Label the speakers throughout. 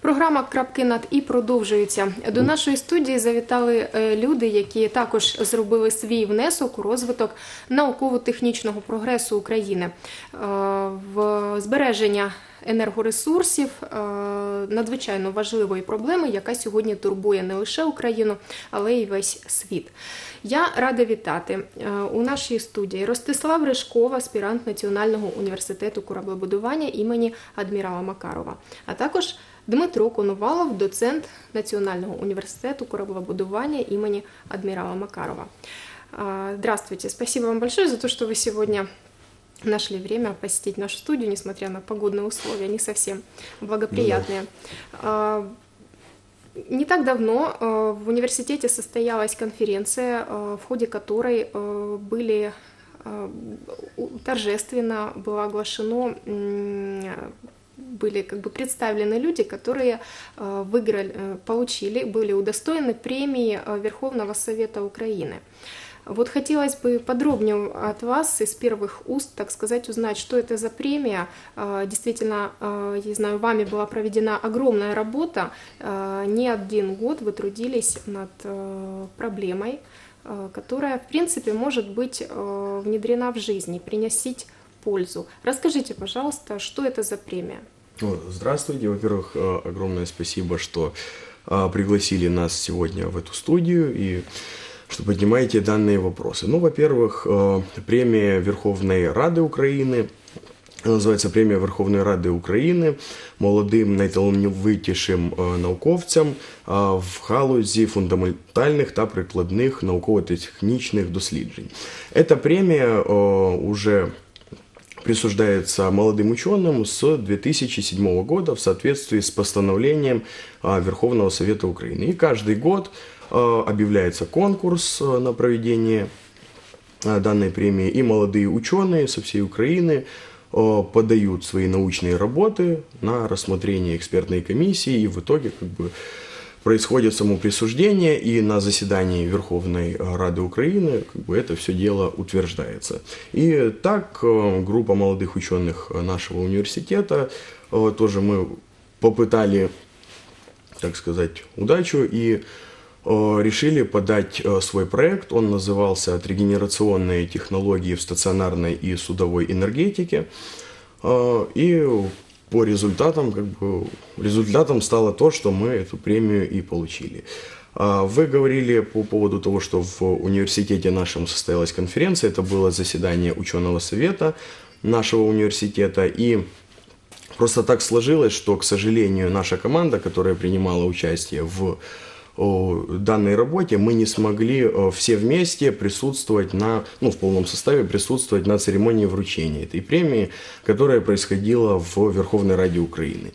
Speaker 1: Програма Крапки над і продовжується. До нашої студії завітали е, люди, які також зробили свій внесок у розвиток науково-технічного прогресу України Е, в збереження енергоресурсів е, надзвичайно важливої проблеми, яка сьогодні турбує не лише Україну, але й весь світ. Я рада вітати у нашій студії Ростислав Ришков, аспірант Національного університету кораблебудування імені адмірала Макарова, а також Дмитро Коновалов, доцент Національного університету кораблебудування имени адмирала Макарова. А, Здравствуйте, спасибо вам большое за то, что вы сегодня нашли время посетить нашу студию, несмотря на погодные условия, не совсем благоприятные. А, Не так давно э, в университете состоялась конференция, в ходе которой были торжественно было оглашено были как бы представлены люди, которые э, выиграли, э, получили, были удостоены премии э, Верховного Совета Украины. Вот хотелось бы подробнее от вас из первых уст, так сказать, узнать, что это за премия. Действительно, я знаю, вами была проведена огромная работа. Не один год вы трудились над проблемой, которая, в принципе, может быть внедрена в жизнь и приносить пользу. Расскажите, пожалуйста, что это за премия?
Speaker 2: О, Здравствуйте. Во-первых, э, огромное спасибо, что э, пригласили нас сегодня в эту студию и что поднимаете данные вопросы. Ну, во-первых, э, премия Верховной Рады Украины називається премія Верховної Ради України молодим найталановитішим е, науковцям е, в галузі фундаментальних та прикладних науково-технічних досліджень. Эта премия е, уже присуждается молодым ученым с 2007 года в соответствии с постановлением а, Верховного Совета Украины. И каждый год а, объявляется конкурс а, на проведение данной премии, и молодые ученые со всей Украины подают свои научные работы на рассмотрение экспертной комиссии, и в итоге как бы происходит само присуждение, и на заседании Верховной Рады Украины как бы, это все дело утверждается. И так э, группа молодых ученых нашего университета, э, тоже мы попытали, так сказать, удачу и э, решили подать свой проект. Он назывался «Отрегенерационные технологии в стационарной и судовой энергетике». И по результатам, как бы, результатом стало то, что мы эту премию и получили. А Вы говорили по поводу того, что в университете нашем состоялась конференция. Это было заседание ученого совета нашего университета. И Просто так сложилось, что, к сожалению, наша команда, которая принимала участие в данной работе, мы не смогли э, все вместе присутствовать на, ну, в полном составе присутствовать на церемонии вручения этой премии, которая происходила в Верховной Раде Украины.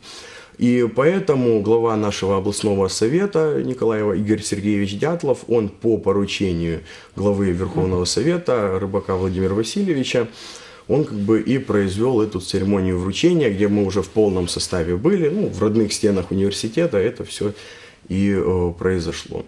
Speaker 2: И поэтому глава нашего областного совета Николаева Игорь Сергеевич Дятлов, он по поручению главы Верховного совета Рыбака Владимира Васильевича, он как бы и произвел эту церемонию вручения, где мы уже в полном составе были, ну, в родных стенах университета это все и э, произошло.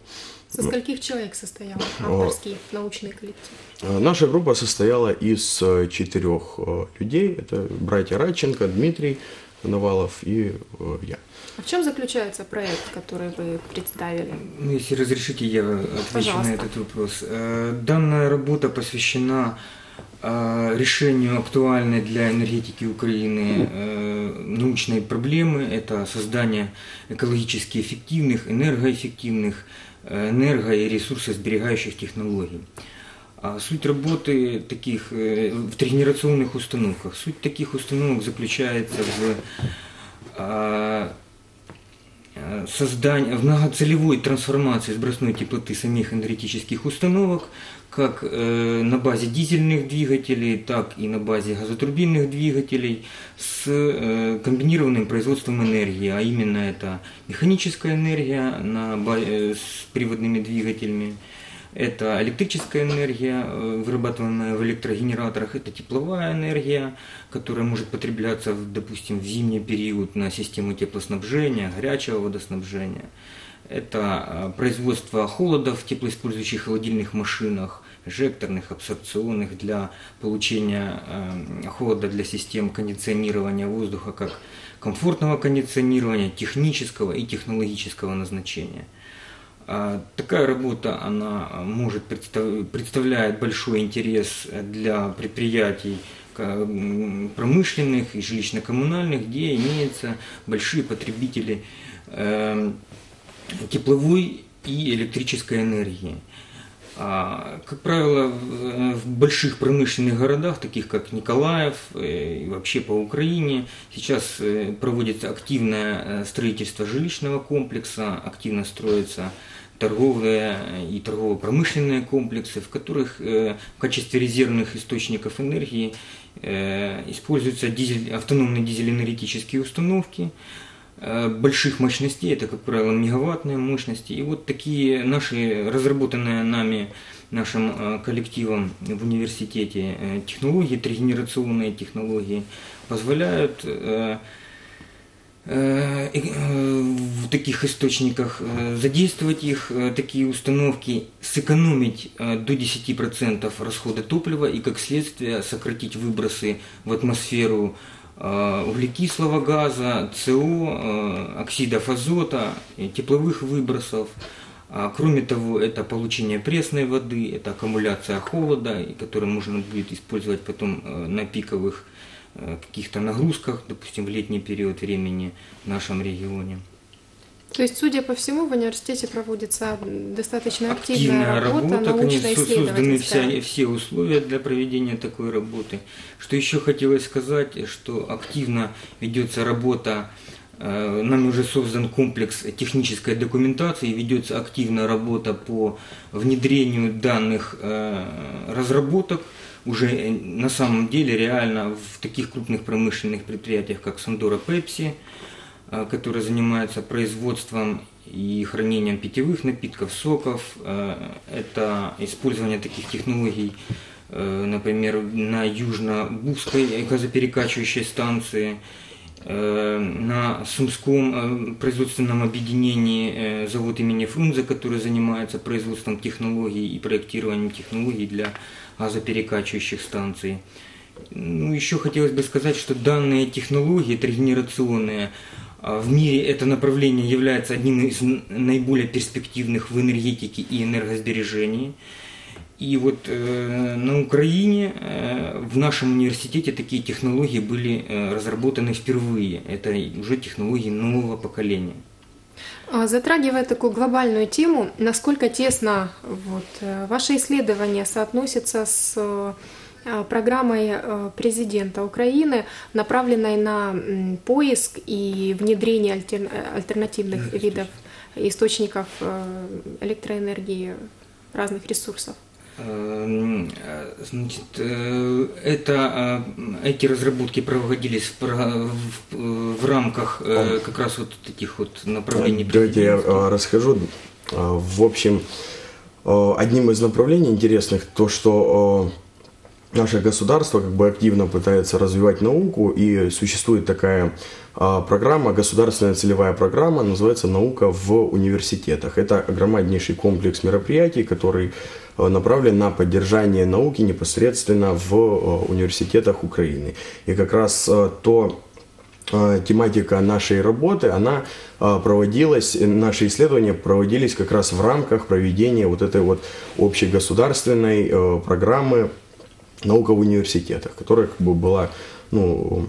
Speaker 1: Со скольких человек состоял авторский научный коллектив?
Speaker 2: Э, Наша группа состояла из э, четырех э, людей. Это братья Радченко, Дмитрий Коновалов и э, я.
Speaker 1: А в чем заключается проект, который вы представили?
Speaker 3: Ну, если разрешите, я отвечу
Speaker 1: Пожалуйста.
Speaker 3: на этот вопрос. Э, Данная работа посвящена решению актуальной для энергетики Украины э, научной проблемы. Это создание экологически эффективных, энергоэффективных, э, энерго- и ресурсосберегающих технологий. А суть работы таких э, в тренирационных установках. Суть таких установок заключается в а, э, создание, в многоцелевой трансформации сбросной теплоты самих энергетических установок, как э, на базе дизельных двигателей, так и на базе газотурбинных двигателей с э, комбинированным производством энергии, а именно это механическая энергия на э, с приводными двигателями, это электрическая энергия, э, вырабатываемая в электрогенераторах, это тепловая энергия, которая может потребляться, допустим, в зимний период на систему теплоснабжения, горячего водоснабжения. Это э, производство холода в теплоиспользующих холодильных машинах, жекторных, абсорбционных для получения э, холода для систем кондиционирования воздуха как комфортного кондиционирования, технического и технологического назначения. А Такая работа, она может представ- представляет большой интерес для предприятий промышленных и жилищно-коммунальных, где имеются большие потребители э, тепловой и электрической энергии. А, Как правило, в больших промышленных городах, таких как Николаев э, и вообще по Украине, сейчас э, проводится активное э, строительство жилищного комплекса, активно строятся торговые и торгово-промышленные комплексы, в которых э, в качестве резервных источников энергии э, используются дизель, автономные дизель-энергетические установки, э, больших мощностей, это, как правило, мегаваттные мощности. И вот такие наши, разработанные нами, нашим коллективом в университете технологии, тригенерационные технологии, позволяют в таких источниках э, задействовать их, э, такие установки, сэкономить э, до 10% расхода топлива и, как следствие, сократить выбросы в атмосферу э, углекислого газа, СО, э, оксидов азота, тепловых выбросов. А Кроме того, это получение пресной воды, это аккумуляция холода, и которую можно будет использовать потом э, на пиковых э, каких-то нагрузках, допустим, в летний период времени в нашем регионе.
Speaker 1: То есть, судя по всему, в университете проводится достаточно активная,
Speaker 3: Активная
Speaker 1: работа,
Speaker 3: работа, конечно, со- созданы вся, все условия для проведения такой работы. Что еще хотелось сказать, что активно ведется работа, э, нами уже создан комплекс технической документации, ведется активная работа по внедрению данных э, разработок уже э, на самом деле реально в таких крупных промышленных предприятиях, как Сандора Пепси, э, которые занимаются производством и хранением питьевых напитков, соков. Э, Это использование таких технологий, например, на Южно-Бузской газоперекачивающей станции, на Сумском производственном объединении завод имени Фрунзе, который занимается производством технологий и проектированием технологий для газоперекачивающих станций. Ну, еще хотелось бы сказать, что данные технологии тригенерационные а, в мире это направление является одним из наиболее перспективных в энергетике и энергосбережении. И вот э, на Украине, э, в нашем университете такие технологии были э, разработаны впервые. Это уже технологии нового поколения.
Speaker 1: А, Затрагивая такую глобальную тему, насколько тесно вот, э, ваше исследование соотносится с э, программой э, президента Украины, направленной на поиск и внедрение альтер- альтернативных видов источников электроэнергии, разных ресурсов?
Speaker 3: Эм, э, Значит, э, это, э, эти разработки проводились в, в, в рамках как раз вот этих вот направлений
Speaker 2: Давайте я расскажу. В общем, одним из направлений интересных то, что наше государство как бы активно пытается развивать науку, и существует такая э, программа, государственная целевая программа, называется «Наука в университетах». Это громаднейший комплекс мероприятий, который э, направлен на поддержание науки непосредственно в э, университетах Украины. И как раз то тематика нашей работы, она проводилась, наши исследования проводились как раз в рамках проведения вот этой вот общегосударственной программы «Наука в университетах», которая как бы была ну,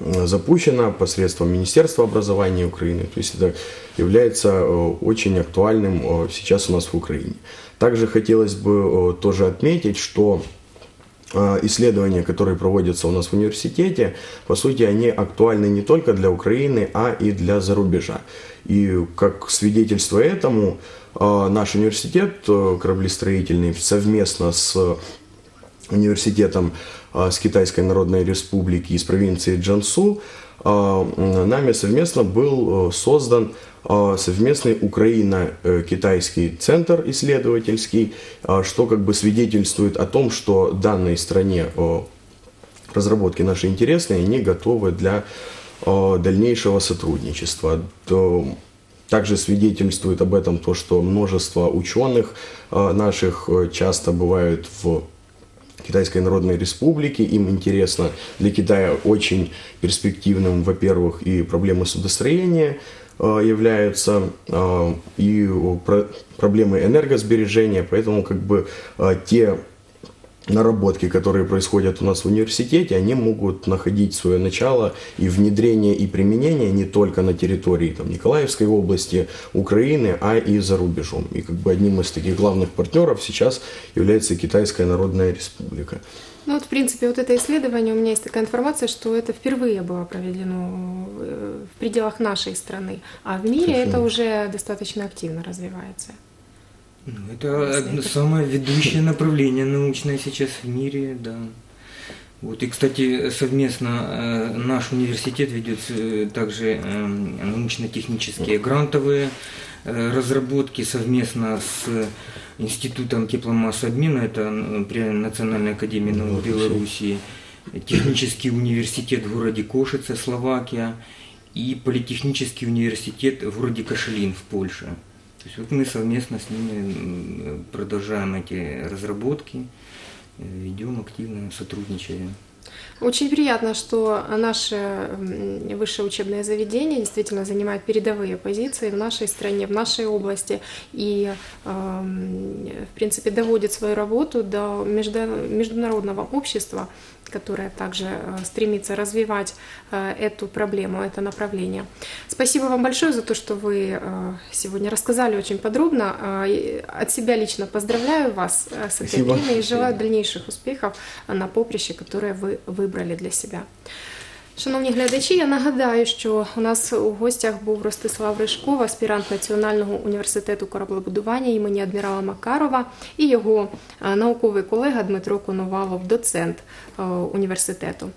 Speaker 2: запущена посредством Министерства образования Украины. То есть это является э, очень актуальным э, сейчас у нас в Украине. Также хотелось бы э, тоже отметить, что исследования, которые проводятся у нас в университете, по сути, они актуальны не только для Украины, а и для зарубежа. И как свидетельство этому, наш университет кораблестроительный совместно с университетом э, с Китайской Народной Республики из провинции Джансу м, нами совместно был э, создан э, совместный Украино-китайский центр исследовательский, что как бы свидетельствует о том, что данной стране э, разработки наши интересные, они готовы для э, дальнейшего сотрудничества. Также свидетельствует об этом то, что множество ученых наших часто бывают в Китайской Народной Республике. Им интересно для Китая очень перспективным, во-первых, и проблемы судостроения э, являются, э, и про- проблемы энергосбережения. Поэтому как бы э, те наработки, которые происходят у нас в университете, они могут находить свое начало и внедрение и применение не только на территории там, Николаевской области, Украины, а и за рубежом. И как бы одним из таких главных партнеров сейчас является Китайская Народная Республика.
Speaker 1: Ну вот, в принципе, вот это исследование, у меня есть такая информация, что это впервые было проведено э, в пределах нашей страны, а в мире
Speaker 2: Совершенно.
Speaker 1: это уже достаточно активно развивается.
Speaker 3: Ну, Это одно- самое ведущее направление научное сейчас в мире, да. Вот, и, кстати, совместно э, наш университет ведет э, также э, научно-технические грантовые разработки совместно с Институтом тепломассообмена, это при Национальной академии наук Белоруссии, Технический университет в городе Кошице, Словакия, и Политехнический университет в городе Кашелин в Польше. То есть вот мы совместно с ними продолжаем эти разработки, э, ведем активно, сотрудничаем.
Speaker 1: Очень приятно, что наше высшее учебное заведение действительно занимает передовые позиции в нашей стране, в нашей области и, в принципе, доводит свою работу до международного общества, которое также э, стремится развивать э, эту проблему, это направление. Спасибо вам большое за то, что вы э, сегодня рассказали очень подробно. От себя лично поздравляю вас с этой премией и желаю дальнейших успехов на поприщі, которое ви вибрали для себе. Шановні глядачі, я нагадаю, що у нас у гостях був Ростислав Ришков, аспірант Національного університету кораблебудування імені адмірала Макарова, і його е, науковий колега Дмитро Коновалов, доцент е, університету.